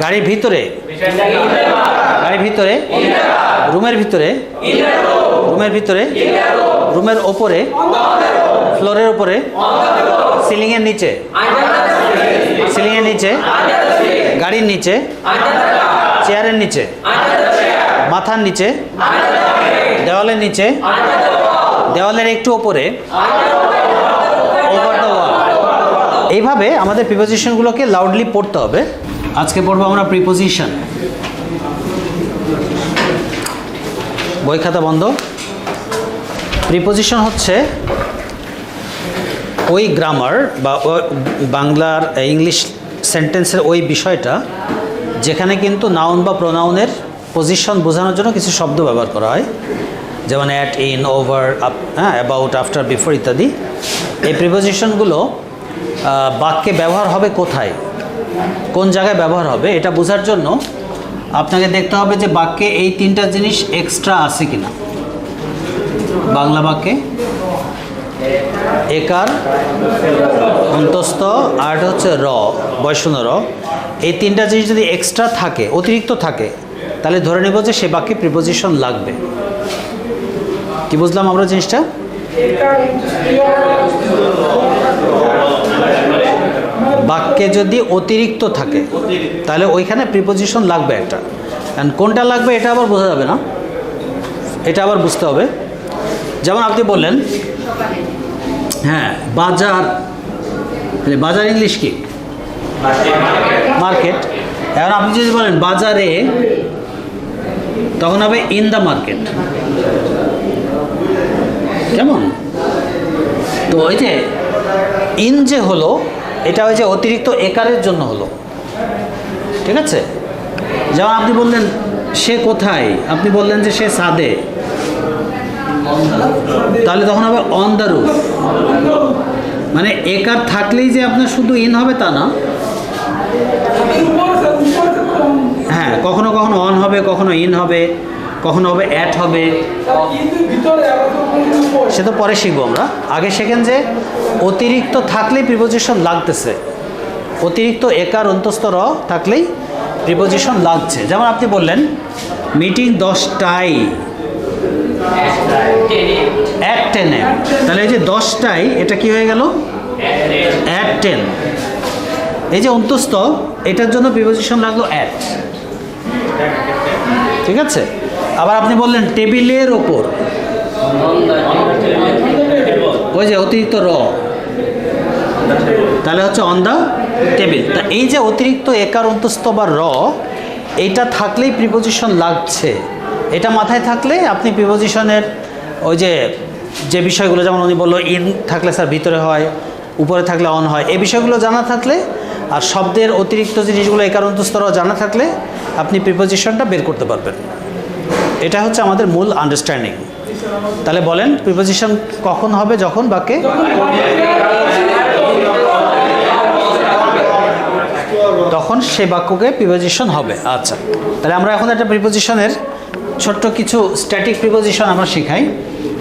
গাড়ির ভিতরে? গাড়ির ভিতরে? রুমের ভিতরে? রুমের ভিতরে? রুমের ওপরে? ফ্লোরের ওপরে? সিলিংয়ের নিচে? সিলিংয়ের নিচে? গাড়ির নিচে? চেয়ারের নিচে? মাথার নিচে? দেওয়ালের নিচে? দেওয়ালের একটু ওপরে? এইভাবে আমাদের প্রিপোজিশনগুলোকে লাউডলি পড়তে হবে। আজকে পড়ব আমরা প্রিপোজিশন বই খাতা বন্ধ। প্রিপোজিশন হচ্ছে ওই গ্রামার বা বাংলার ইংলিশ সেন্টেন্সের ওই বিষয়টা যেখানে কিন্তু নাউন বা প্রোনাউনের পজিশন বোঝানোর জন্য কিছু শব্দ ব্যবহার করা হয়। যেমন অ্যাট ইন ওভার আপ হ্যাঁ অ্যাবাউট আফটার বিফোর ইত্যাদি। এই প্রিপোজিশনগুলো বাক্যে ব্যবহার হবে কোথায়? কোন জায়গায় ব্যবহার হবে এটা বোঝার জন্য আপনাকে দেখতে হবে যে বাক্যে এই তিনটা জিনিস এক্সট্রা আছে কিনা। বাংলা বাক্যে একার অন্তস্থ আর হচ্ছে র বয়সন র। এই তিনটা জিনিস যদি এক্সট্রা থাকে, অতিরিক্ত থাকে, তাহলে ধরে নেব যে সে বাক্যে প্রিপোজিশন লাগবে। কি বুঝলাম আমরা জিনিসটা? বাক্যে যদি অতিরিক্ত থাকে তাহলে ওইখানে প্রিপোজিশন লাগবে একটা। কারণ কোনটা লাগবে এটা আবার বোঝা যাবে না। এটা আবার বুঝতে হবে। যেমন আপনি বললেন হ্যাঁ বাজার তাহলে বাজার ইংলিশ কি? মার্কেট। এখন আপনি যদি বলেন বাজারে তখন হবে ইন দ্য মার্কেট কেমন? তো ওই যে ইন যে হলো এটা হয়েছে অতিরিক্ত একারের জন্য হলো। ঠিক আছে? যেমন আপনি বললেন, সে কোথায়? আপনি বললেন যে সে সাদে। তাহলে তখন হবে অন দ্য রুফ মানে একার থাকলেই যে আপনার শুধু ইন হবে তা না। হ্যাঁ কখনো কখনো অন হবে, কখনো ইন হবে। কখনো হবে অ্যাট হবে? সে তো পরে শিখব আমরা। আগে শেখেন যে অতিরিক্ত থাকলেই প্রিপোজিশন লাগতেছে। অতিরিক্ত একার অন্তস্থ র থাকলেই প্রিপোজিশন লাগছে। যেমন আপনি বললেন মিটিং দশটায়। অ্যাট টেনে তাহলে এই যে দশটায়, এটা কি হয়ে গেল? অ্যাট টেন এই যে অন্তস্থ, এটার জন্য প্রিপোজিশন লাগল অ্যাট ঠিক আছে? আবার আপনি বললেন টেবিলের ওপর। ওই যে অতিরিক্ত র। তাহলে হচ্ছে অন দ্য টেবিল তা এই যে অতিরিক্ত একার অন্তস্থ বা র এইটা থাকলেই প্রিপোজিশন লাগছে। এটা মাথায় থাকলে আপনি প্রিপোজিশনের ওই যে যে বিষয়গুলো, যেমন উনি বলল ইন থাকলে স্যার ভিতরে হয়, উপরে থাকলে অন হয়, এই বিষয়গুলো জানা থাকলে আর শব্দের অতিরিক্ত জিনিসগুলো একার অন্তস্থ, র জানা থাকলে আপনি প্রিপোজিশনটা বের করতে পারবেন। এটা হচ্ছে আমাদের মূল আন্ডারস্ট্যান্ডিং তাহলে বলেন প্রিপোজিশন কখন হবে, যখন, বাক্যে? তখন সে বাক্যকে প্রিপোজিশন হবে। আচ্ছা তাহলে আমরা এখন একটা প্রিপোজিশনের ছোট্ট কিছু স্ট্যাটিক প্রিপোজিশন আমরা শেখাই।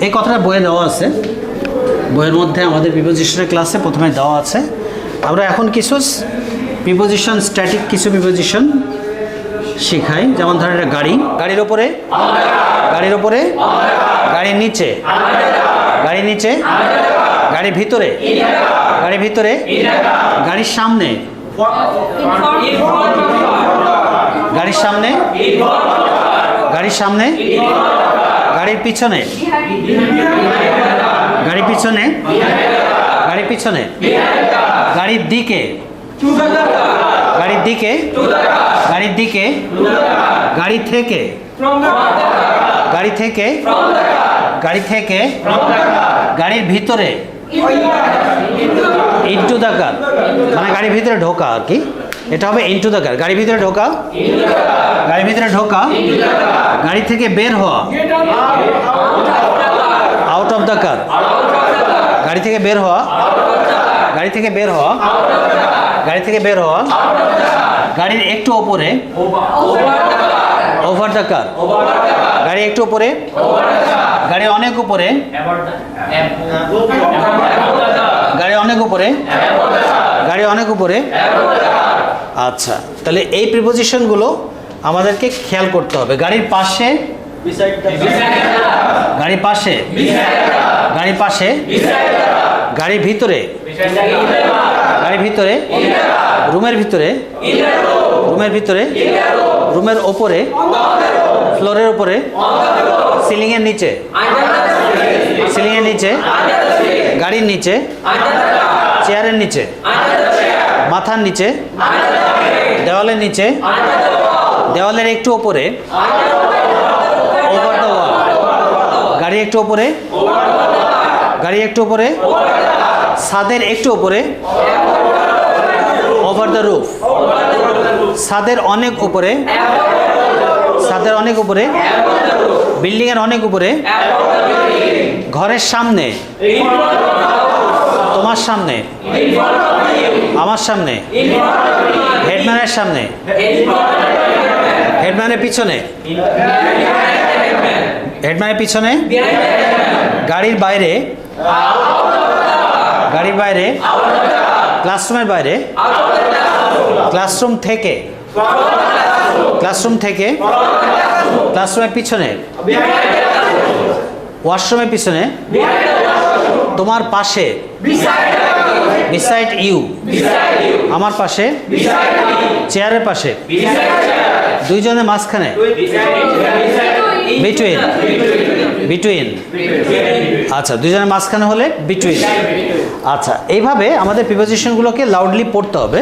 এই কথাটা বইয়ে দেওয়া আছে। বইয়ের মধ্যে আমাদের প্রিপোজিশনের ক্লাসে প্রথমে দেওয়া আছে। আমরা এখন কিছু প্রিপোজিশন স্ট্যাটিক কিছু প্রিপোজিশন শেখাই, যেমন ধরেন একটা গাড়ি, গাড়ির ওপরে গাড়ির ওপরে, গাড়ির নিচে গাড়ির নিচে, গাড়ির ভিতরে গাড়ির ভিতরে, গাড়ির সামনে গাড়ির সামনে গাড়ির সামনে, গাড়ির পিছনে গাড়ির পিছনে গাড়ির পিছনে, গাড়ির দিকে গাড়ির দিকে গাড়ির দিকে গাড়ি থেকে গাড়ি থেকে গাড়ি থেকে, গাড়ির ভিতরে ইন্টু দ্য কার মানে গাড়ির ভিতরে ঢোকা আর কি। এটা হবে ইন্টু দ্য কার গাড়ির ভিতরে ঢোকা, গাড়ির ভিতরে ঢোকা, গাড়ি থেকে বের হওয়া আউট অফ দ্য কার গাড়ি থেকে বের হওয়া, গাড়ি থেকে বের হওয়া গাড়ি থেকে বের হওয়া। গাড়ির একটু ওপরে। ওভার দ্য কার গাড়ি একটু উপরে গাড়ি অনেক উপরে। গাড়ি অনেক উপরে। গাড়ি অনেক উপরে। আচ্ছা তাহলে এই প্রিপোজিশনগুলো আমাদেরকে খেয়াল করতে হবে। গাড়ির পাশে। গাড়ির পাশে। গাড়ির পাশে। গাড়ির ভিতরে। গাড়ির ভিতরে, রুমের ভিতরে রুমের ভিতরে, রুমের ওপরে, ফ্লোরের উপরে সিলিংয়ের নিচে সিলিংয়ের নিচে, গাড়ির নিচে, চেয়ারের নিচে, মাথার নিচে, দেওয়ালের নিচে, দেওয়ালের একটু ওপরে গাড়ি একটু ওপরে, গাড়ি একটু ওপরে, ছাদের একটু ওপরে ওভার দ্য রুফ ছাদের অনেক উপরে, ছাদের অনেক উপরে বিল্ডিং এর অনেক উপরে, ঘরের সামনে, তোমার সামনে, আমার সামনে, হেডম্যানের সামনে, হেডম্যানের পিছনে হেডম্যানের পিছনে, গাড়ির বাইরে গাড়ির বাইরে ক্লাসরুমের বাইরে ক্লাসরুম থেকে। ক্লাসরুম থেকে। ক্লাসরুমের পিছনে। ওয়াশরুমের পিছনে। তোমার পাশে। বিসাইড ইউ আমার পাশে। চেয়ারের পাশে। দুইজনের মাঝখানে। বিটুইন বিটুইন আচ্ছা দুজনের মাঝখানে হলে বিটুইন আচ্ছা এইভাবে আমাদের প্রিপোজিশনগুলোকে লাউডলি পড়তে হবে।